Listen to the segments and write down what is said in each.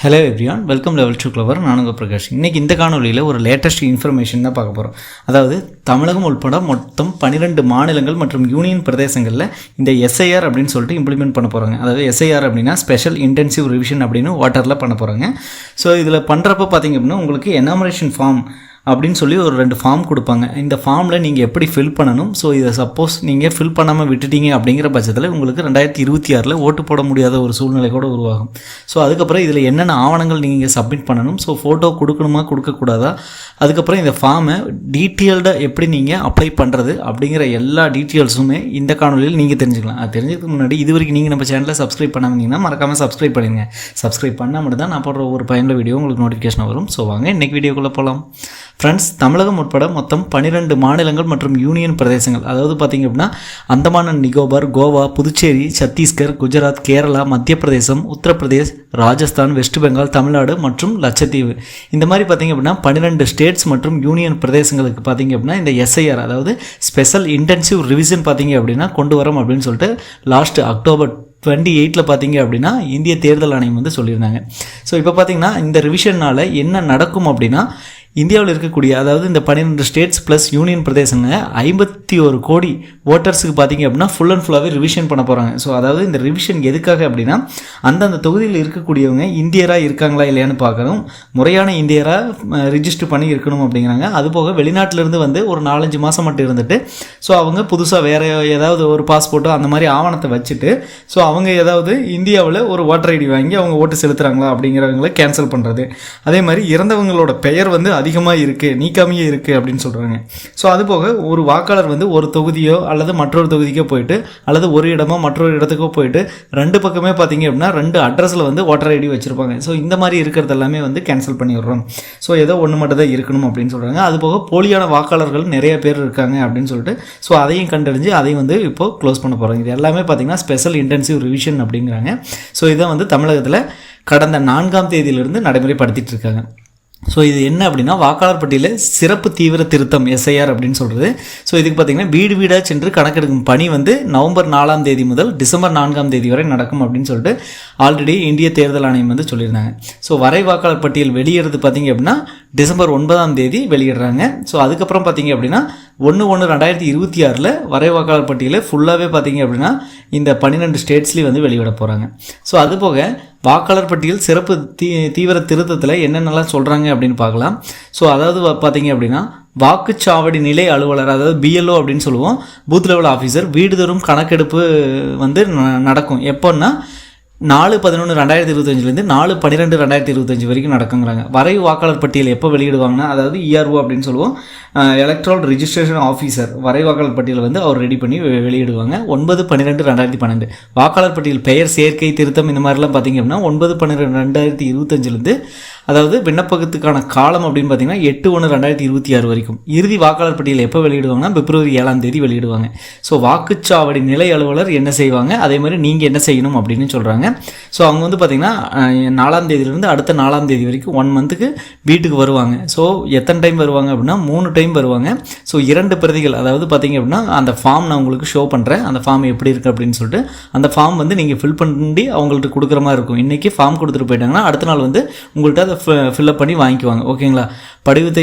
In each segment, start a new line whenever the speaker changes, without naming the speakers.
Hello everyone welcome level two clever நானுங்க பிரகாஷ். இன்றைக்கி இந்த காணொலியில் ஒரு லேட்டஸ்ட் இன்ஃபர்மேஷன் தான் பார்க்க போகிறோம் அதாவது தமிழகம் உட்பட மொத்தம் பன்னிரெண்டு மாநிலங்கள் மற்றும் யூனியன் பிரதேசங்களில் இந்த எஸ்ஐஆர் அப்படின்னு சொல்லிட்டு இம்ப்ளிமெண்ட் பண்ண போகிறாங்க அதாவது எஸ்ஐஆர் அப்படின்னா ஸ்பெஷல் இன்டென்சிவ் ரிவிஷன் அப்படின்னு வாட்டரில் பண்ண போகிறாங்க ஸோ இதில் பண்ணுறப்ப பார்த்தீங்க அப்படின்னா உங்களுக்கு எனாமரேஷன் ஃபார்ம் அப்படின்னு சொல்லி ஒரு ரெண்டு ஃபார்ம் கொடுப்பாங்க. இந்த ஃபார்மில் நீங்கள் எப்படி ஃபில் பண்ணணும்? ஸோ இதை சப்போஸ் நீங்கள் ஃபில் பண்ணாமல் விட்டுட்டீங்க அப்படிங்கிற பட்சத்தில் உங்களுக்கு ரெண்டாயிரத்தி இருபத்தி ஆறில் ஓட்டு போட முடியாத ஒரு சூழ்நிலை கூட உருவாகும். ஸோ அதுக்கப்புறம் இதில் என்னென்ன ஆவணங்கள் நீங்கள் சப்மிட் பண்ணணும்? ஸோ ஃபோட்டோ கொடுக்கணுமா கொடுக்கக்கூடாதா? அதுக்கப்புறம் இந்த ஃபார்மை டீட்டெயில்டாக எப்படி நீங்கள் அப்ளை பண்ணுறது அப்படிங்கிற எல்லா டீட்டெயில்ஸுமே இந்த காணொலியில் நீங்கள் தெரிஞ்சுக்கலாம். அது தெரிஞ்சதுக்கு முன்னாடி இது வரைக்கும் நீங்கள் நம்ம சேனலில் சப்ஸ்கிரைப் பண்ணாமீங்கன்னா மறக்காமல் சப்ஸ்கிரைப் பண்ணிடுங்க சப்ஸ்கிரைப் பண்ணால் மட்டும் தான் நான் போடுற ஒரு பயனுள்ள வீடியோ உங்களுக்கு நோட்டிஃபிகேஷன் வரும். ஸோ வாங்க இன்றைக்கி வீடியோக்குள்ளே போகலாம் ஃப்ரெண்ட்ஸ் தமிழகம் உட்பட மொத்தம் பன்னிரெண்டு மாநிலங்கள் மற்றும் யூனியன் பிரதேசங்கள். அதாவது பார்த்திங்க அப்படின்னா அந்தமான் அண்ட் நிகோபார் கோவா புதுச்சேரி சத்தீஸ்கர் குஜராத் கேரளா மத்திய பிரதேசம் உத்தரப்பிரதேஷ் ராஜஸ்தான் வெஸ்ட் பெங்கால் தமிழ்நாடு மற்றும் லட்சத்தீவு. இந்த மாதிரி பார்த்திங்க அப்படின்னா பன்னிரெண்டு ஸ்டேட்ஸ் மற்றும் யூனியன் பிரதேசங்களுக்கு பார்த்திங்க அப்படின்னா இந்த எஸ்ஐஆர் அதாவது ஸ்பெஷல் இன்டென்சிவ் ரிவிஷன் பார்த்திங்க அப்படின்னா கொண்டு வரோம் அப்படின்னு சொல்லிட்டு லாஸ்ட் அக்டோபர் டுவெண்ட்டி எயிட்டில் பார்த்தீங்க அப்படின்னா இந்திய தேர்தல் ஆணையம் வந்து சொல்லியிருந்தாங்க. ஸோ இப்போ பார்த்தீங்கன்னா இந்த ரிவிஷனால் என்ன நடக்கும் அப்படின்னா இந்தியாவில் இருக்கக்கூடிய அதாவது இந்த பன்னிரெண்டு ஸ்டேட்ஸ் ப்ளஸ் யூனியன் பிரதேசங்க ஐம்பத்தி ஒரு கோடி ஓட்டர்ஸுக்கு பார்த்தீங்க அப்படின்னா ஃபுல் அண்ட் ஃபுல்லாகவே ரிவிஷன் பண்ண போகிறாங்க ஸோ அதாவது இந்த ரிவிஷன் எதுக்காக அப்படின்னா அந்தந்த தொகுதியில் இருக்கக்கூடியவங்க இந்தியராக இருக்காங்களா இல்லையான்னு பார்க்கணும். முறையான இந்தியராக ரிஜிஸ்டர் பண்ணி இருக்கணும் அப்படிங்கிறாங்க. அதுபோக வெளிநாட்டிலேருந்து வந்து ஒரு நாலஞ்சு மாதம் மட்டும் இருந்துட்டு ஸோ அவங்க புதுசாக வேறு ஏதாவது ஒரு பாஸ்போர்ட்டோ அந்த மாதிரி ஆவணத்தை வச்சுட்டு ஸோ அவங்க ஏதாவது இந்தியாவில் ஒரு ஓட்டர் ஐடி வாங்கி அவங்க ஓட்டு செலுத்துகிறாங்களா அப்படிங்கிறவங்கள கேன்சல் பண்ணுறது அதே மாதிரி இறந்தவங்களோட பெயர் வந்து அதிகமாக இருக்குது நீக்காமையே இருக்குது அப்படின்னு சொல்கிறாங்க ஸோ அதுபோக ஒரு வாக்காளர் வந்து ஒரு தொகுதியோ அல்லது மற்றொரு தொகுதிக்கோ போயிட்டு அல்லது ஒரு இடமோ மற்றொரு இடத்துக்கோ போயிட்டு ரெண்டு பக்கமே பார்த்தீங்க அப்படின்னா ரெண்டு அட்ரஸில் வந்து ஓட்டர் ஐடி வச்சுருப்பாங்க. ஸோ இந்த மாதிரி இருக்கிறது எல்லாமே வந்து கேன்சல் பண்ணி விடுறோம் ஸோ ஏதோ ஒன்று மட்டும் தான் இருக்கணும் அப்படின்னு சொல்கிறாங்க அதுபோக போலியான வாக்காளர்கள் நிறைய பேர் இருக்காங்க அப்படின்னு சொல்லிட்டு ஸோ அதையும் கண்டறிஞ்சு அதையும் வந்து இப்போது க்ளோஸ் பண்ண போகிறாங்க இது எல்லாமே பார்த்தீங்கன்னா ஸ்பெஷல் இன்டென்சிவ் ரிவிஷன் அப்படிங்கிறாங்க. ஸோ இதை வந்து தமிழகத்தில் கடந்த நான்காம் தேதியிலிருந்து நடைமுறைப்படுத்திட்டு இருக்காங்க. ஸோ இது என்ன அப்படின்னா வாக்காளர் பட்டியலில் சிறப்பு தீவிர திருத்தம் எஸ்ஐஆர் அப்படின்னு சொல்கிறது ஸோ இதுக்கு பார்த்தீங்கன்னா வீடு வீடாக சென்று கணக்கெடுக்கும் பணி வந்து நவம்பர் நாலாம் தேதி முதல் டிசம்பர் நான்காம் தேதி வரை நடக்கும் அப்படின்னு சொல்லிட்டு ஆல்ரெடி இந்திய தேர்தல் ஆணையம் வந்து சொல்லியிருந்தாங்க. ஸோ வரை வாக்காளர் பட்டியல் வெளியிடுறது பார்த்தீங்க அப்படின்னா டிசம்பர் ஒன்பதாம் தேதி வெளியிடுறாங்க. ஸோ அதுக்கப்புறம் பார்த்தீங்க அப்படின்னா ஒன்று ஒன்று ரெண்டாயிரத்தி இருபத்தி ஆறில் வரை வாக்காளர் பட்டியலில் ஃபுல்லாகவே பார்த்தீங்க அப்படின்னா இந்த பன்னிரெண்டு ஸ்டேட்ஸ்லேயும் வந்து வெளியிட போகிறாங்க ஸோ அதுபோக வாக்காளர் பட்டியல் சிறப்பு தீ தீவிர திருத்தத்தில் என்னென்னலாம் சொல்கிறாங்க அப்படின்னு பார்க்கலாம். ஸோ அதாவது பார்த்தீங்க அப்படின்னா வாக்குச்சாவடி நிலை அலுவலர் அதாவது பிஎல்ஓ அப்படின்னு சொல்லுவோம் பூத் லெவல் ஆஃபீஸர் வீடுதோறும் கணக்கெடுப்பு வந்து நடக்கும். எப்போன்னா நாலு பதினொன்று ரெண்டாயிரத்தி இருபத்தஞ்சிலேருந்து நாலு பன்னிரெண்டு ரெண்டாயிரத்தி இருபத்தஞ்சி வரைக்கும் நடக்குங்கிறாங்க. வரைவு வாக்காளர் பட்டியல் எப்போ வெளியிடுவாங்கன்னா அதாவது இஆர்ஓ அப்படின்னு சொல்லுவோம் எலக்ட்ரால் ரிஜிஸ்ட்ரேஷன் ஆஃபீஸர் வரை வாக்காளர் பட்டியல் வந்து அவர் ரெடி பண்ணி வெளியிடுவாங்க. ஒன்பது பன்னிரெண்டு ரெண்டாயிரத்தி பன்னெண்டு. வாக்காளர் பட்டியல் பெயர் சேர்க்கை திருத்தம் இந்த மாதிரிலாம் பார்த்திங்க அப்படின்னா ஒன்பது பன்னிரெண்டு ரெண்டாயிரத்தி இருபத்தஞ்சிலேருந்து அதாவது விண்ணப்பகத்துக்கான காலம் அப்படின்னு பார்த்தீங்கன்னா எட்டு ஒன்று ரெண்டாயிரத்தி இருபத்தி ஆறு வரைக்கும். இறுதி வாக்காளர் பட்டியல் எப்போ வெளியிடுவாங்கன்னா பிப்ரவரி ஏழாம் தேதி வெளியிடுவாங்க. ஸோ வாக்குச்சாவடி நிலை அலுவலர் என்ன செய்வாங்க? அதே மாதிரி நீங்கள் என்ன செய்யணும் அப்படின்னு சொல்கிறாங்க ஸோ அவங்க வந்து பார்த்திங்கன்னா நாலாம் தேதியிலேருந்து அடுத்த நாலாம் தேதி வரைக்கும் ஒன் மந்த்துக்கு வீட்டுக்கு வருவாங்க. ஸோ எத்தனை டைம் வருவாங்க அப்படின்னா மூணு டைம் வருவாங்க. ஸோ இரண்டு பிரதிகள் அதாவது பார்த்திங்க அப்படின்னா அந்த ஃபார்ம் நான் உங்களுக்கு ஷோ பண்ணுறேன் அந்த ஃபார்ம் எப்படி இருக்குது அப்படின்னு சொல்லிட்டு அந்த ஃபார்ம் வந்து நீங்கள் ஃபில் பண்ணி அவங்கள்ட்ட கொடுக்குற மாதிரி இருக்கும். இன்றைக்கி ஃபார்ம் கொடுத்துட்டு போயிட்டாங்கன்னா அடுத்த நாள் வந்து உங்கள்கிட்ட அதை ஃபில்லப் பண்ணி வாங்கிக்குவாங்க. ஓகேங்களா படிவத்தை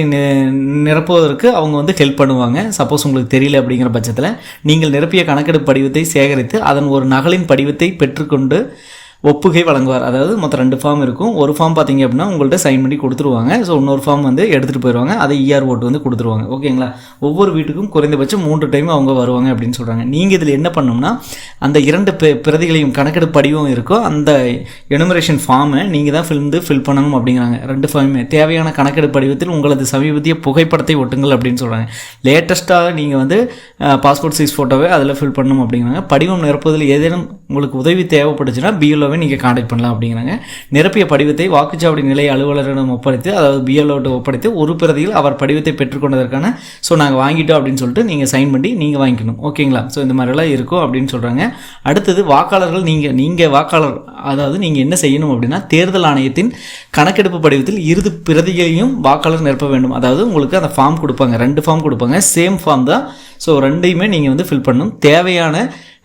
நிரப்புவதற்கு அவங்க வந்து ஹெல்ப் பண்ணுவாங்க. சப்போஸ் உங்களுக்கு தெரியல அப்படிங்கிற பட்சத்தில் நீங்கள் நிரப்பிய கணக்கெடுப்பு படிவத்தை சேகரித்து அதன் ஒரு நகலின் படிவத்தை பெற்றுக்கொண்டு ஒப்புகை வழங்குவார். அதாவது மொத்தம் ரெண்டு ஃபார்ம் இருக்கும். ஒரு ஃபார்ம் பார்த்தீங்க அப்படின்னா உங்கள்கிட்ட சைன் பண்ணி கொடுத்துருவாங்க. ஸோ இன்னொரு ஃபார்ம் வந்து எடுத்துகிட்டு போயிடுவாங்க அதை இஆர் ஓட்டு வந்து கொடுத்துருவாங்க. ஓகேங்களா ஒவ்வொரு வீட்டுக்கும் குறைந்தபட்சம் மூன்று டைம் அவங்க வருவாங்க அப்படின்னு சொல்கிறாங்க நீங்கள் இதில் என்ன பண்ணணும்னா அந்த இரண்டு பிரதிகளையும் கணக்கெடுப்பு படிவம் இருக்கோ அந்த எனுமரேஷன் ஃபார்மை நீங்கள் தான் ஃபில் வந்து ஃபில் பண்ணணும் அப்படிங்கிறாங்க. ரெண்டு ஃபார்மே தேவையான கணக்கெடுப்பு படிவத்தில் உங்களது சமீபத்திய புகைப்படத்தை ஒட்டுங்கள் அப்படின்னு சொல்கிறாங்க லேட்டஸ்ட்டாக நீங்கள் வந்து பாஸ்போர்ட் சைஸ் ஃபோட்டோவை அதில் ஃபில் பண்ணணும் அப்படிங்கிறாங்க. படிவம் நிரப்புவதில் ஏதேனும் உங்களுக்கு உதவி தேவைப்படுச்சுன்னா பிஎல்ஓ மூலமே நீங்கள் காண்டாக்ட் பண்ணலாம் அப்படிங்கிறாங்க. நிரப்பிய படிவத்தை வாக்குச்சாவடி நிலை அலுவலரிடம் ஒப்படைத்து அதாவது பிஎல்ஓட்ட ஒப்படைத்து ஒரு பிரதியில் அவர் படிவத்தை பெற்றுக்கொண்டதற்கான ஸோ நாங்கள் வாங்கிட்டோம் அப்படின்னு சொல்லிட்டு நீங்கள் சைன் பண்ணி நீங்கள் வாங்கிக்கணும். ஓகேங்களா ஸோ இந்த மாதிரிலாம் இருக்கும் அப்படின்னு சொல்கிறாங்க அடுத்தது வாக்காளர்கள் நீங்கள் நீங்கள் வாக்காளர் அதாவது நீங்கள் என்ன செய்யணும் அப்படின்னா தேர்தல் ஆணையத்தின் கணக்கெடுப்பு படிவத்தில் இறுதி பிரதிகளையும் வாக்காளர் நிரப்ப வேண்டும். அதாவது உங்களுக்கு அந்த ஃபார்ம் கொடுப்பாங்க. ரெண்டு ஃபார்ம் கொடுப்பாங்க. சேம் ஃபார்ம் தான். ஸோ ரெண்டையுமே நீங்கள் வந்து ஃபில் பண்ணணும். தேவையான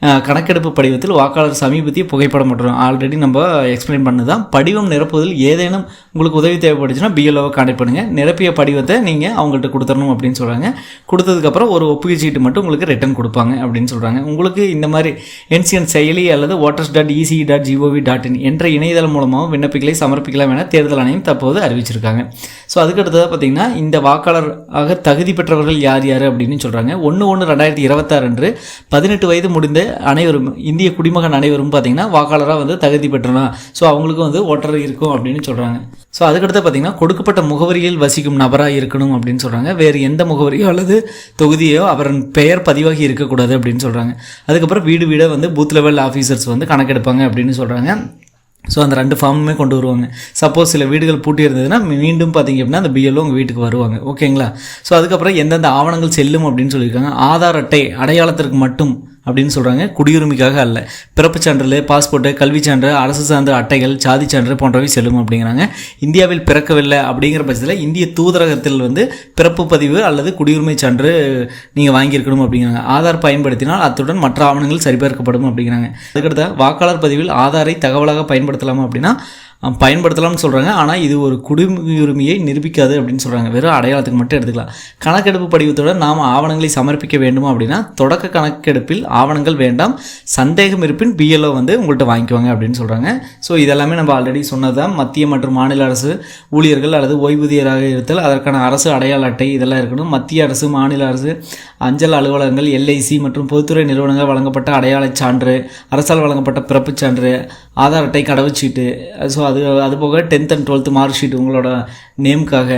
கணக்கெடுப்பு படிவத்தில் வாக்காளர் சமீபத்திய புகைப்படம் மற்றும் ஆல்ரெடி நம்ம எக்ஸ்பிளைன் பண்ணதான் படிவம் நிரப்புவதில் ஏதேனும் உங்களுக்கு உதவி தேவைப்பட்டுச்சுன்னா பிஎல்ஓவை கான்டாக்ட் பண்ணுங்கள் நிரப்பிய படிவத்தை நீங்கள் அவங்கள்ட்ட கொடுத்துடணும் அப்படின்னு சொல்கிறாங்க கொடுத்ததுக்கப்புறம் ஒரு ஒப்புகை சீட்டு மட்டும் உங்களுக்கு ரிட்டர்ன் கொடுப்பாங்க அப்படின்னு சொல்கிறாங்க உங்களுக்கு இந்த மாதிரி என்சிஎன் செயலி அல்லது voters dot EC dot GOV dot in என்ற இணையதளம் மூலமாகவும் விண்ணப்பிகளை சமர்ப்பிக்கலாம் என தேர்தல் ஆணையம் தற்போது அறிவிச்சிருக்காங்க. ஸோ அதுக்கடுத்ததாக பார்த்தீங்கன்னா இந்த வாக்காளராக தகுதி பெற்றவர்கள் யார் யார் அப்படின்னு சொல்கிறாங்க ஒன்று ஒன்று ரெண்டாயிரத்தி இருபத்தாறு அன்று பதினெட்டு வயது முடிந்த அனைவரும் இந்திய குடிமகன் அனைவரும் பார்த்தீங்கன்னா வாக்காளராக வந்து தகுதி பெற்றலாம் ஸோ அவங்களுக்கும் வந்து ஓட்டர் இருக்கும் அப்படின்னு சொல்கிறாங்க ஸோ அதுக்கடுத்து பார்த்தீங்கன்னா கொடுக்கப்பட்ட முகவரியில் வசிக்கும் நபராக இருக்கணும் அப்படின்னு சொல்கிறாங்க வேறு எந்த முகவரியோ அல்லது தொகுதியோ அவரின் பெயர் பதிவாகி இருக்கக்கூடாது அப்படின்னு சொல்கிறாங்க அதுக்கப்புறம் வீடு வீடாக வந்து பூத் லெவல் ஆஃபீஸர்ஸ் வந்து கணக்கெடுப்பாங்க அப்படின்னு சொல்கிறாங்க ஸோ அந்த ரெண்டு ஃபார்முமே கொண்டு வருவாங்க. சப்போஸ் சில வீடுகள் பூட்டி இருந்ததுன்னா மீண்டும் பார்த்தீங்க அப்படின்னா அந்த பிஎல்ஓ உங்கள் வீட்டுக்கு வருவாங்க. ஓகேங்களா ஸோ அதுக்கப்புறம் எந்தெந்த ஆவணங்கள் செல்லும் அப்படின்னு சொல்லியிருக்காங்க. ஆதார் அட்டை அடையாளத்திற்கு மட்டும் அப்படின்னு சொல்கிறாங்க குடியுரிமைக்காக அல்ல. பிறப்பு சான்றிதழ் பாஸ்போர்ட்டு கல்விச் சான்று அரசு சார்ந்த அட்டைகள் சாதி சான்று போன்றவை செல்லும் அப்படிங்கிறாங்க. இந்தியாவில் பிறக்கவில்லை அப்படிங்கிற பட்சத்தில் இந்திய தூதரகத்தில் வந்து பிறப்பு பதிவு அல்லது குடியுரிமை சான்று நீங்கள் வாங்கியிருக்கணும் அப்படிங்கிறாங்க. ஆதார் பயன்படுத்தினால் அத்துடன் மற்ற ஆவணங்கள் சரிபார்க்கப்படும் அப்படிங்கிறாங்க. அதுக்கடுத்த வாக்காளர் பதிவில் ஆதாரை தகவலாக பயன்படுத்தலாமா அப்படின்னா பயன்படுத்தலாம்னு சொல்கிறாங்க ஆனால் இது ஒரு குடியுரிமையை நிரூபிக்காது அப்படின்னு சொல்கிறாங்க வெறும் அடையாளத்துக்கு மட்டும் எடுத்துக்கலாம். கணக்கெடுப்பு படிவத்தோடு நாம் ஆவணங்களை சமர்ப்பிக்க வேண்டுமா அப்படின்னா தொடக்க கணக்கெடுப்பில் ஆவணங்கள் வேண்டாம். சந்தேகம் இருப்பின் பிஎல்ஓ வந்து உங்கள்கிட்ட வாங்கிக்குவாங்க அப்படின்னு சொல்கிறாங்க ஸோ இதெல்லாமே நம்ம ஆல்ரெடி சொன்னது தான் மத்திய மற்றும் மாநில அரசு ஊழியர்கள் அல்லது ஓய்வூதியராக இருத்தல் அதற்கான அரசு அடையாள அட்டை இதெல்லாம் இருக்கணும். மத்திய அரசு மாநில அரசு அஞ்சல் அலுவலகங்கள் எல்ஐசி மற்றும் பொதுத்துறை நிறுவனங்கள் வழங்கப்பட்ட அடையாளச் சான்று அரசால் வழங்கப்பட்ட பிறப்புச் சான்று ஆதார் அட்டை கடவுச்சீட்டு ஸோ அது அது போக tenth and twelfth mark sheet உங்களோட நேமுக்காக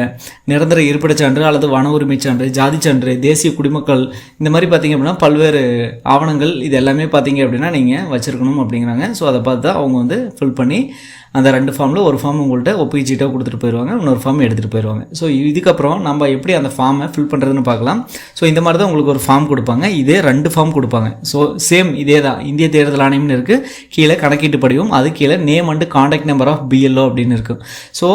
நிரந்தர இருப்பிடச் சான்று அல்லது வன உரிமைச் சான்று ஜாதி சான்று தேசிய குடிமக்கள் இந்த மாதிரி பார்த்தீங்க அப்படின்னா பல்வேறு ஆவணங்கள் இது எல்லாமே பார்த்தீங்க அப்படின்னா நீங்கள் வச்சுருக்கணும் அப்படிங்கிறாங்க. ஸோ அதை பார்த்து தான் அவங்க வந்து ஃபில் பண்ணி அந்த ரெண்டு ஃபார்மில் ஒரு ஃபார்ம் உங்கள்கிட்ட ஒப்பிஜிட்டாக கொடுத்துட்டு போயிடுவாங்க இன்னொரு ஃபார்ம் எடுத்துகிட்டு போயிடுவாங்க ஸோ இதுக்கப்புறம் நம்ம எப்படி அந்த ஃபார்மை ஃபில் பண்ணுறதுன்னு பார்க்கலாம். ஸோ இந்த மாதிரி தான் உங்களுக்கு ஒரு ஃபார்ம் கொடுப்பாங்க. இதே ரெண்டு ஃபார்ம் கொடுப்பாங்க. ஸோ சேம் இதே தான். இந்திய தேர்தல் ஆணையம்னு இருக்குது கீழே கணக்கீட்டு படிவும் அது கீழே name and contact number of BLO அப்படின்னு இருக்கும் ஸோ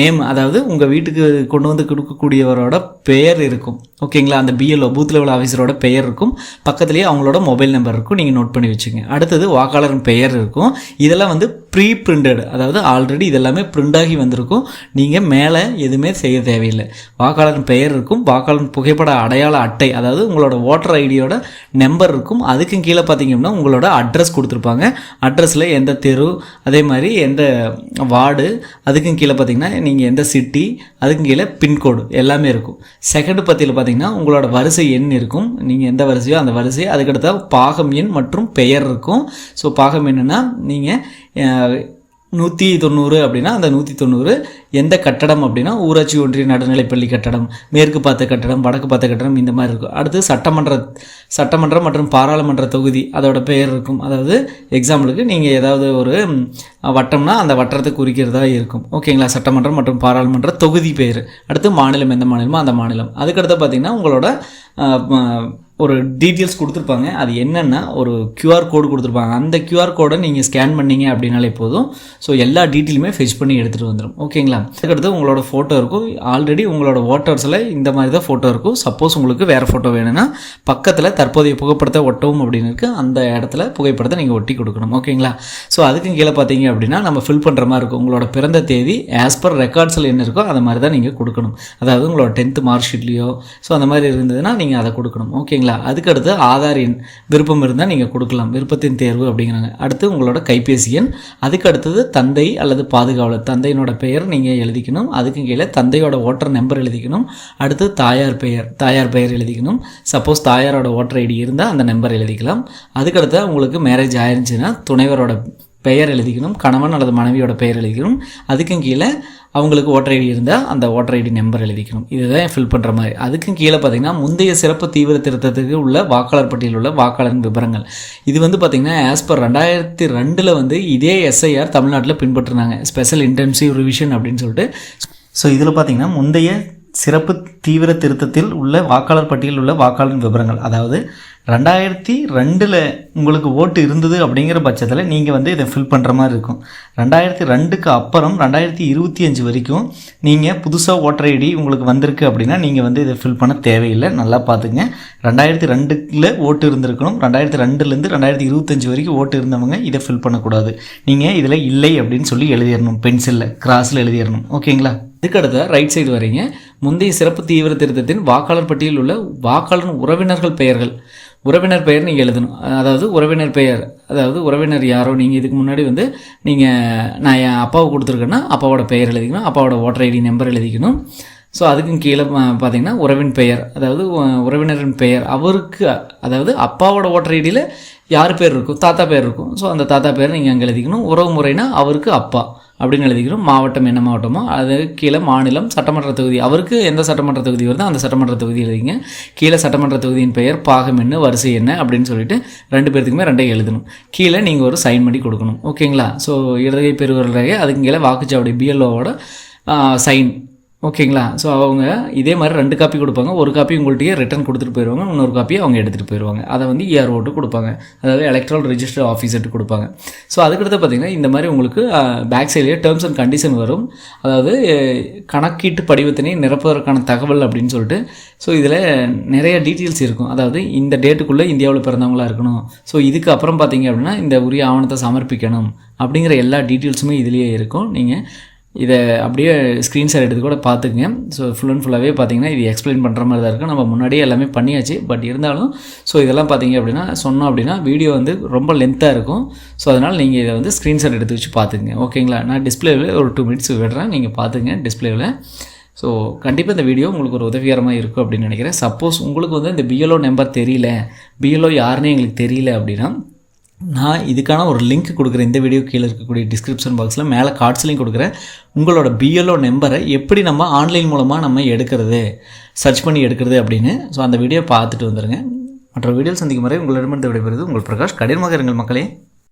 நேம் அதாவது உங்கள் வீட்டுக்கு கொண்டு வந்து கொடுக்கக்கூடியவரோட பெயர் இருக்கும். ஓகேங்களா? அந்த பிஎல்ஓ பூத் லெவல் ஆஃபீஸரோட பெயர் இருக்கும். பக்கத்துலேயே அவங்களோட மொபைல் நம்பர் இருக்கும். நீங்கள் நோட் பண்ணி வச்சுங்க. அடுத்தது வாக்காளரின் பெயர் இருக்கும். இதெல்லாம் வந்து ப்ரீ பிரிண்டட் அதாவது ஆல்ரெடி இதெல்லாமே பிரிண்ட் ஆகி வந்திருக்கும். நீங்கள் மேலே எதுவுமே செய்ய தேவையில்லை. வாக்காளரின் பெயர் இருக்கும். வாக்காளர் புகைப்பட அடையாள அட்டை அதாவது உங்களோட ஓட்டர் ஐடியோட நம்பர் இருக்கும். அதுக்கும் கீழே பார்த்தீங்க அப்படின்னா உங்களோட அட்ரஸ் கொடுத்துருப்பாங்க. அட்ரஸில் எந்த தெரு அதே மாதிரி எந்த வார்டு அதுக்கும் கீழே பார்த்தீங்கன்னா நீங்கள் எந்த சிட்டி அதுக்கும் கீழே பின்கோடு எல்லாமே இருக்கும். செகண்ட் பத்தியில் பார்த்தீங்கன்னா உங்களோட வரிசை எண் இருக்கும். நீங்கள் எந்த வரிசையோ அந்த வரிசை அதுக்கடுத்த பாகம் எண் மற்றும் பெயர் இருக்கும். ஸோ பாகம் என்னென்னா நீங்கள் நூற்றி தொண்ணூறு அப்படின்னா அந்த நூற்றி தொண்ணூறு எந்த கட்டடம் அப்படின்னா ஊராட்சி ஒன்றிய நடுநிலைப்பள்ளி கட்டடம் மேற்கு பார்த்த கட்டடம் வடக்கு பார்த்த கட்டடம் இந்த மாதிரி இருக்கும். அடுத்து சட்டமன்ற சட்டமன்றம் மற்றும் பாராளுமன்ற தொகுதி அதோட பெயர் இருக்கும். அதாவது எக்ஸாம்பிளுக்கு நீங்கள் ஏதாவது ஒரு வட்டம்னா அந்த வட்டத்தை குறிக்கிறதா இருக்கும். ஓகேங்களா சட்டமன்றம் மற்றும் பாராளுமன்ற தொகுதி பெயர். அடுத்து மாநிலம் எந்த மாநிலமோ அந்த மாநிலம். அதுக்கடுத்து பார்த்தீங்கன்னா உங்களோட ஒரு டீட்டெயில்ஸ் கொடுத்துருப்பாங்க. அது என்னென்னா ஒரு க்யூஆர் கோடு கொடுத்துருப்பாங்க. அந்த க்யூஆர் கோடை நீங்கள் ஸ்கேன் பண்ணீங்க அப்படின்னாலே போதும். ஸோ எல்லா டீட்டெயிலுமே ஃபெச் பண்ணி எடுத்துகிட்டு வந்துடும் ஓகேங்களா அதுக்கடுத்து உங்களோட ஃபோட்டோ இருக்கும். ஆல்ரெடி உங்களோட ஓட்டர்ஸில் இந்த மாதிரி தான் ஃபோட்டோ இருக்கும். சப்போஸ் உங்களுக்கு வேறு ஃபோட்டோ வேணும்னா பக்கத்தில் தற்போதைய புகைப்படத்தை ஒட்டவும் அப்படின்னு இருக்குது அந்த இடத்துல புகைப்படத்தை நீங்கள் ஒட்டி கொடுக்கணும். ஓகேங்களா ஸோ அதுக்கும் கீழே பார்த்தீங்க அப்படின்னா நம்ம ஃபில் பண்ணுற மாதிரி இருக்கும். உங்களோட பிறந்த தேதி ஆஸ் பர் ரெக்கார்ட்ஸில் என்ன இருக்கோ அந்த மாதிரி தான் நீங்கள் கொடுக்கணும். அதாவது உங்களோட டென்த்து மார்க் ஷீட்லேயோ ஸோ அந்த மாதிரி இருந்ததுன்னா நீங்கள் அதை கொடுக்கணும். ஓகேங்களா சரிங்களா? அதுக்கடுத்து ஆதார் எண் விருப்பம் இருந்தால் நீங்கள் கொடுக்கலாம். விருப்பத்தின் தேர்வு அப்படிங்கிறாங்க. அடுத்து உங்களோட கைபேசி எண் அதுக்கு அடுத்தது தந்தை அல்லது பாதுகாவலர். தந்தையினோட பெயர் நீங்கள் எழுதிக்கணும். அதுக்கு கீழே தந்தையோட ஓட்டர் நம்பர் எழுதிக்கணும். அடுத்து தாயார் பெயர் தாயார் பெயர் எழுதிக்கணும். சப்போஸ் தாயாரோட ஓட்டர் ஐடி இருந்தால் அந்த நம்பர் எழுதிக்கலாம். அதுக்கடுத்து உங்களுக்கு மேரேஜ் ஆயிருந்துச்சுன்னா துணைவரோட பெயர் எழுதிக்கணும். கணவன் அல்லது மனைவியோட பெயர் எழுதிக்கணும். அதுக்கும் கீழே அவங்களுக்கு ஓட்டர் ஐடி இருந்தால் அந்த ஓட்டர் ஐடி நம்பர் எழுதிக்கணும். இதுதான் ஃபில் பண்ணுற மாதிரி. அதுக்கும் கீழே பார்த்தீங்கன்னா முந்தைய சிறப்பு தீவிர திருத்தத்துக்கு உள்ள வாக்காளர் பட்டியலில் உள்ள வாக்காளரின் விவரங்கள். இது வந்து பார்த்திங்கன்னா ஆஸ் பர் ரெண்டாயிரத்தி ரெண்டில் வந்து இதே எஸ்ஐஆர் தமிழ்நாட்டில் பின்பற்றினாங்க. ஸ்பெஷல் இன்டென்சிவ் ரிவிஷன் அப்படின்னு சொல்லிட்டு. ஸோ இதில் பார்த்தீங்கன்னா முந்தைய சிறப்பு தீவிர திருத்தத்தில் உள்ள வாக்காளர் பட்டியலில் உள்ள வாக்காளர் விவரங்கள். அதாவது ரெண்டாயிரத்தி ரெண்டில் உங்களுக்கு ஓட்டு இருந்தது அப்படிங்கிற பட்சத்தில் நீங்கள் வந்து இதை ஃபில் பண்ணுற மாதிரி இருக்கும். ரெண்டாயிரத்தி ரெண்டுக்கு அப்புறம் ரெண்டாயிரத்தி இருபத்தி அஞ்சு வரைக்கும் நீங்கள் புதுசாக ஓட்டர் ஐடி உங்களுக்கு வந்திருக்கு அப்படின்னா நீங்கள் வந்து இதை ஃபில் பண்ண தேவையில்லை. நல்லா பார்த்துங்க. ரெண்டாயிரத்தி ரெண்டுல ஓட்டு இருந்திருக்கணும். ரெண்டாயிரத்தி ரெண்டுலேருந்து ரெண்டாயிரத்தி இருபத்தஞ்சு வரைக்கும் ஓட்டு இருந்தவங்க இதை ஃபில் பண்ணக்கூடாது. நீங்கள் இதில் இல்லை அப்படின்னு சொல்லி எழுதிடணும். பென்சிலில் கிராஸில் எழுதிடணும். ஓகேங்களா? இதுக்கடுத்த ரைட் சைடு வரீங்க முந்தைய சிறப்பு தீவிர திருத்தத்தின் வாக்காளர் பட்டியலில் உள்ள வாக்காளர் உறவினர்கள் பெயர்கள். உறவினர் பெயர் நீங்கள் எழுதணும். அதாவது உறவினர் பெயர் அதாவது உறவினர் யாரோ நீங்கள் இதுக்கு முன்னாடி வந்து நீங்கள் நான் என் அப்பாவை கொடுத்துருக்கேன்னா அப்பாவோட பெயர் எழுதிக்கணும் அப்பாவோட ஓட்டர் ஐடி நம்பர் எழுதிக்கணும். ஸோ அதுக்கும் கீழே பார்த்தீங்கன்னா உறவின் பெயர் அதாவது உறவினரின் பெயர் அவருக்கு அதாவது அப்பாவோட ஓட்டர் ஐடியில் யார் பேர் இருக்கும்? தாத்தா பேர் இருக்கும். ஸோ அந்த தாத்தா பேர் நீங்கள் அங்கே எழுதிக்கணும். உறவு முறைனா அவருக்கு அப்பா. அப்படின்னு எழுதிக்கிறோம். மாவட்டம் என்ன மாவட்டமோ அது கீழே மாநிலம் சட்டமன்ற தொகுதி. அவருக்கு எந்த சட்டமன்ற தொகுதி வருதோ அந்த சட்டமன்ற தொகுதி எழுதிங்க. கீழே சட்டமன்ற தொகுதியின் பெயர் பாகம் என்ன வரிசை என்ன அப்படின்னு சொல்லிட்டு ரெண்டு பேர்த்துக்குமே ரெண்டையும் எழுதணும். கீழே நீங்கள் ஒரு சைன் பண்ணி கொடுக்கணும். ஓகேங்களா? ஸோ இடதுகை பெறுவர் அதுக்கு கீழே வாக்குச்சாவடி பிஎல்ஓவோட சைன். ஓகேங்களா? ஸோ அவங்க இதே மாதிரி ரெண்டு காப்பி கொடுப்பாங்க. ஒரு காப்பி உங்கள்கிட்டயே ரிட்டர்ன் கொடுத்துட்டு போயிடுவாங்க இன்னொரு காப்பியை அவங்க எடுத்துகிட்டு போயிடுவாங்க அதை வந்து இஆர்ஓட்டு கொடுப்பாங்க. அதாவது எலக்ட்ரல் ரிஜிஸ்டர் ஆஃபீஸர்ட்டு கொடுப்பாங்க. ஸோ அதுக்கடுத்து பார்த்திங்கன்னா இந்த மாதிரி உங்களுக்கு பேக் சைட்லேயே டேர்ம்ஸ் அண்ட் கண்டிஷன் வரும். அதாவது கணக்கீட்டு படிவத்தினை நிரப்புவதற்கான தகவல் அப்படின்னு சொல்லிட்டு ஸோ இதில் நிறைய டீட்டெயில்ஸ் இருக்கும். அதாவது இந்த டேட்டுக்குள்ளே இந்தியாவில் பிறந்தவங்களா இருக்கணும். ஸோ இதுக்கு அப்புறம் பார்த்திங்க அப்படின்னா இந்த உரிய ஆவணத்தை சமர்ப்பிக்கணும். அப்படிங்கிற எல்லா டீட்டெயில்ஸுமே இதுலேயே இருக்கும். நீங்கள் இதை அப்படியே ஸ்க்ரீன்ஷாட் எடுத்து கூட பார்த்துக்குங்க. ஸோ ஃபுல் அண்ட் ஃபுல்லாகவே பார்த்தீங்கன்னா இது எக்ஸ்பிளைன் பண்ணுற மாதிரி தான் இருக்கும் நம்ம முன்னாடியே எல்லாமே பண்ணியாச்சு. பட் இருந்தாலும் ஸோ இதெல்லாம் பார்த்தீங்க அப்படின்னா சொன்னோம் அப்படின்னா வீடியோ வந்து ரொம்ப லென்த்தாக இருக்கும். ஸோ அதனால் நீங்கள் இதை வந்து ஸ்க்ரீன்ஷாட் எடுத்து வச்சு பார்த்துக்குங்க. ஓகேங்களா நான் டிஸ்பிளேவில் ஒரு டூ மினிட்ஸ் விடுறேன். நீங்கள் பார்த்துங்க டிஸ்பிளேவில் ஸோ கண்டிப்பாக இந்த வீடியோ உங்களுக்கு ஒரு உதவிகரமாக இருக்கும் அப்படின்னு நினைக்கிறேன். சப்போஸ் உங்களுக்கு வந்து இந்த பிஎல்ஓ நம்பர் தெரியல. பிஎல்ஓ யாருன்னு எங்களுக்கு தெரியல அப்படின்னா நான் இதுக்கான ஒரு லிங்க் கொடுக்குறேன் இந்த வீடியோ கீழே இருக்கக்கூடிய டிஸ்கிரிப்ஷன் பாக்ஸில் மேலே கார்ட்ஸ்லையும் கொடுக்குறேன். உங்களோட பிஎல்ஓ நம்பரை எப்படி நம்ம ஆன்லைன் மூலமாக நம்ம எடுக்கிறது சர்ச் பண்ணி எடுக்கிறது அப்படின்னு. ஸோ அந்த வீடியோ பார்த்துட்டு வந்துடுங்க மற்ற வீடியோ சந்திக்கும் வரை உங்களிடமிருந்து விடைபெறுவது உங்கள் பிரகாஷ். கடினமாக இருங்கள் மக்களே.